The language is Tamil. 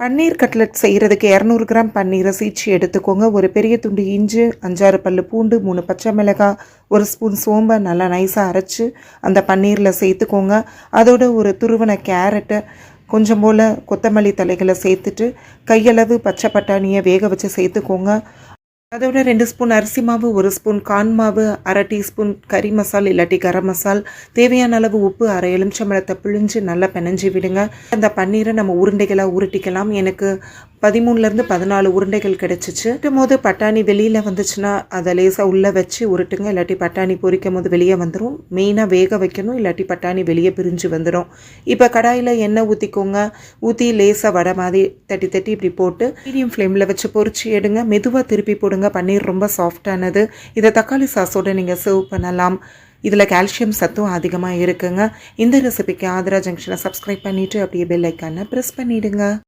பன்னீர் கட்லட் செய்கிறதுக்கு இரநூறு கிராம் பன்னீரை சீச்சி எடுத்துக்கோங்க. ஒரு பெரிய துண்டு இஞ்சி அஞ்சாறு பல் பூண்டு மூணு பச்சை மிளகாய் ஒரு ஸ்பூன் சோம்பை நல்லா நைஸாக அரைச்சி அந்த பன்னீரில் சேர்த்துக்கோங்க. அதோட ஒரு துருவன கேரட்டை கொஞ்சம் போல் கொத்தமல்லி தலைகளை சேர்த்துட்டு கையளவு பச்சை பட்டாணியை வேக வச்சு சேர்த்துக்கோங்க. அதோட ரெண்டு ஸ்பூன் அரிசி மாவு ஒரு ஸ்பூன் கான் மாவு அரை டீஸ்பூன் கறி மசால் இல்லாட்டி கரம் மசால். தேவையான அளவு உப்பு அரை எலுமிச்சம்பழத்தை பிழிஞ்சு நல்லா பிணைஞ்சு விடுங்க. அந்த பன்னீரை நம்ம உருண்டைகளாக உருட்டிக்கலாம். எனக்கு பதிமூணுலேருந்து பதினாலு உருண்டைகள் கிடச்சிச்சு. போது பட்டாணி வெளியில் வந்துச்சுன்னா அதை லேசாக உள்ளே வச்சு உருட்டுங்க. இல்லாட்டி பட்டாணி பொரிக்கும் போது வெளியே வந்துடும் மெயினாக வேக வைக்கணும். இல்லாட்டி பட்டாணி வெளியே பிரிஞ்சு வந்துடும் இப்போ கடாயில் எண்ணெய் ஊற்றிக்கோங்க ஊற்றி லேசாக வடை மாதிரி தட்டி தட்டி இப்படி போட்டு மீடியம் ஃப்ளேமில் வச்சு பொறிச்சு எடுங்க. மெதுவாக திருப்பி போடுங்க. பன்னீர் ரொம்ப சாஃப்டானது இதை தக்காளி சாஸோட நீங்கள் சர்வ் பண்ணலாம். இதில் கால்சியம் சத்தும் அதிகமாக இருக்குங்க. இந்த ரெசிபிக்கு ஆதரா ஜங்ஷனை சப்ஸ்கிரைப் பண்ணிவிட்டு அப்படியே பெல் ஐக்கானை ப்ரெஸ் பண்ணிவிடுங்க